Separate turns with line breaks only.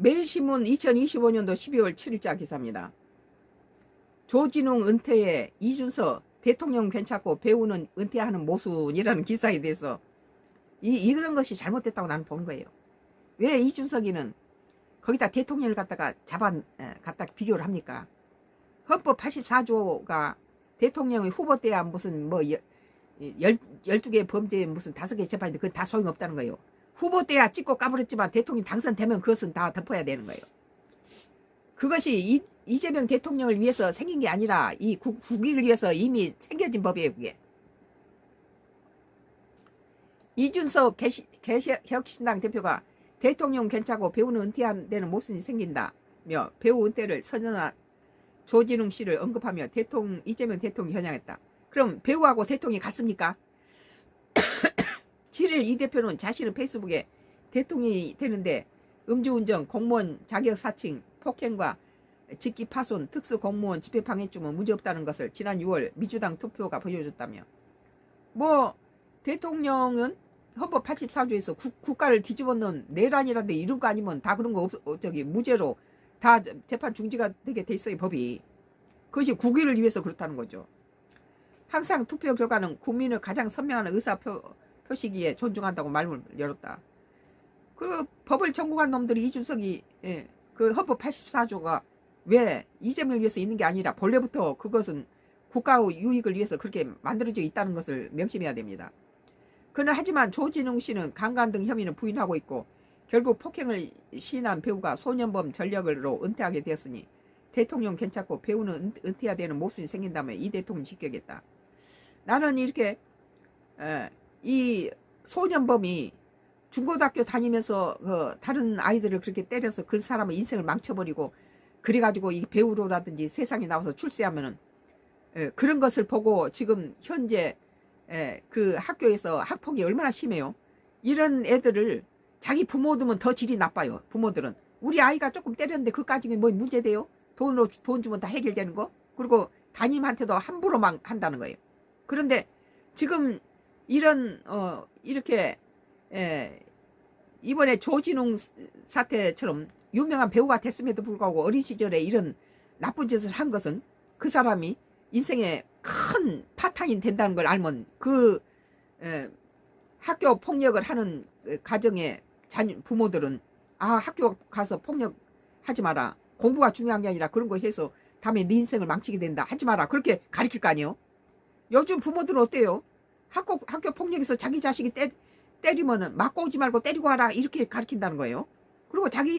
매일신문 2025년도 12월 7일자 기사입니다. 조진웅 은퇴에 이준석 대통령 괜찮고 배우는 은퇴하는 모순이라는 기사에 대해서 이, 이런 것이 잘못됐다고 나는 보는 거예요. 왜 이준석이는 거기다 대통령을 갖다가 잡아 에, 갖다 비교를 합니까? 헌법 84조가 대통령의 후보 때야 무슨 뭐 열, 열, 12개 범죄에 무슨 다섯 개 재판인데 그건 다 소용없다는 거예요. 후보 때야 찍고 까불었지만 대통령 당선되면 그것은 다 덮어야 되는 거예요. 그것이 이, 이재명 대통령을 위해서 생긴 게 아니라 이 국, 국익을 위해서 이미 생겨진 법이에요, 그게. 이준석 개시, 개혁신당 대표가 대통령 괜찮고 배우는 은퇴한 데는 모순이 생긴다며 배우 은퇴를 선언한 조진웅 씨를 언급하며 대통령 이재명 대통령이 현양했다. 그럼 배우하고 대통령이 같습니까? 7일 이 대표는 자신의 페이스북에 대통령이 되는데 음주운전, 공무원 자격 사칭, 폭행과 직기 파손, 특수 공무원 집회 방해쯤은 문제 없다는 것을 지난 6월 민주당 투표가 보여줬다며. 뭐 대통령은 헌법 84조에서 국, 가를 뒤집어놓은 내란이라는데 이런 거 아니면 다 그런 거 없, 어, 저기 무죄로 다 재판 중지가 되게 돼 있어요 법이. 그것이 국위를 위해서 그렇다는 거죠. 항상 투표 결과는 국민의 가장 선명한 의사 표, 표시기에 존중한다고 말을 열었다 그리고 법을 전공한 놈들이 이준석이 예, 그 헌법 84조가 왜 이재명을 위해서 있는 게 아니라 본래부터 그것은 국가의 유익을 위해서 그렇게 만들어져 있다는 것을 명심해야 됩니다. 그러나 하지만 조진웅 씨는 강간 등 혐의는 부인하고 있고 결국 폭행을 시인한 배우가 소년범 전력으로 은퇴하게 되었으니 대통령 괜찮고 배우는 은- 은퇴해야 되는 모순이 생긴다면 이 대통령 직격했다. 나는 이렇게 에, 이 소년범이 중고등학교 다니면서 그 다른 아이들을 그렇게 때려서 그 사람의 인생을 망쳐버리고 그래가지고 이 배우로라든지 세상에 나와서 출세하면은 에, 그런 것을 보고 지금 현재 에, 그 학교에서 학폭이 얼마나 심해요. 이런 애들을 자기 부모들은 더 질이 나빠요. 부모들은 우리 아이가 조금 때렸는데 그까지는 뭐 문제돼요? 돈으로 주- 돈 주면 다 해결되는 거? 그리고 담임한테도 함부로만 한다는 거예요. 그런데 지금 이런 어 이렇게 에, 이번에 조진웅 사태처럼 유명한 배우가 됐음에도 불구하고 어린 시절에 이런 나쁜 짓을 한 것은 그 사람이 인생에 큰 파탄이 된다는 걸 알면 그 에, 학교 폭력을 하는 그 가정의 자녀, 부모들은 아 학교 가서 폭력 하지 마라. 공부가 중요한 게 아니라 그런 거 해서 다음에 네 인생을 망치게 된다. 하지 마라. 그렇게 가르칠 거 아니에요? 요즘 부모들은 어때요 학교 학교 폭력에서 자기 자식이 때, 때리면은 맞고 오지 말고 때리고 와라 이렇게 가르친다는 거예요. 그리고 자기